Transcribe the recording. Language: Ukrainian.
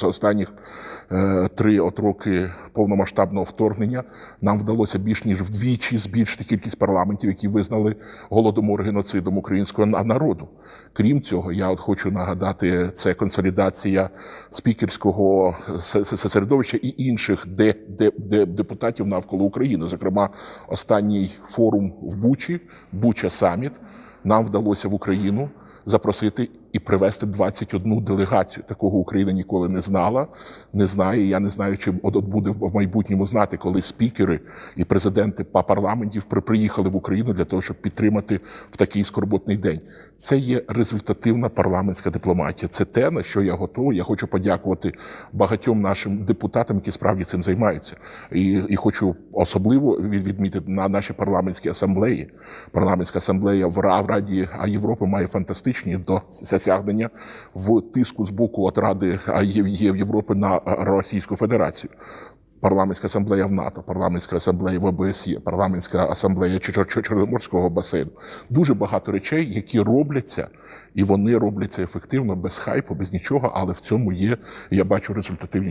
За останніх е, три от роки повномасштабного вторгнення нам вдалося більш ніж вдвічі збільшити кількість парламентів, які визнали голодомор геноцидом українського народу. Крім цього, я от хочу нагадати, це консолідація спікерського се- се- середовища і інших де, де депутатів навколо України. Зокрема, останній форум в Бучі, Буча Саміт, нам вдалося в Україну запросити і привезти 21 делегацію. Такого Україна ніколи не знала, не знає. Я не знаю, чи от, от буде в майбутньому знати, коли спікери і президенти парламентів при- приїхали в Україну для того, щоб підтримати в такий скорботний день. Це є результативна парламентська дипломатія. Це те, на що я готовий. Я хочу подякувати багатьом нашим депутатам, які справді цим займаються. І, і хочу особливо відмітити на наші парламентські асамблеї. Парламентська асамблея в Ра- Раді Європи має фантастичні досягнення в тиску з боку от Ради Європи на Російську Федерацію. Парламентська асамблея в НАТО, парламентська асамблея в ОБСЄ, парламентська асамблея Чор- Чор- Чорноморського басейну. Дуже багато речей, які робляться, і вони робляться ефективно, без хайпу, без нічого, але в цьому є, я бачу результативні.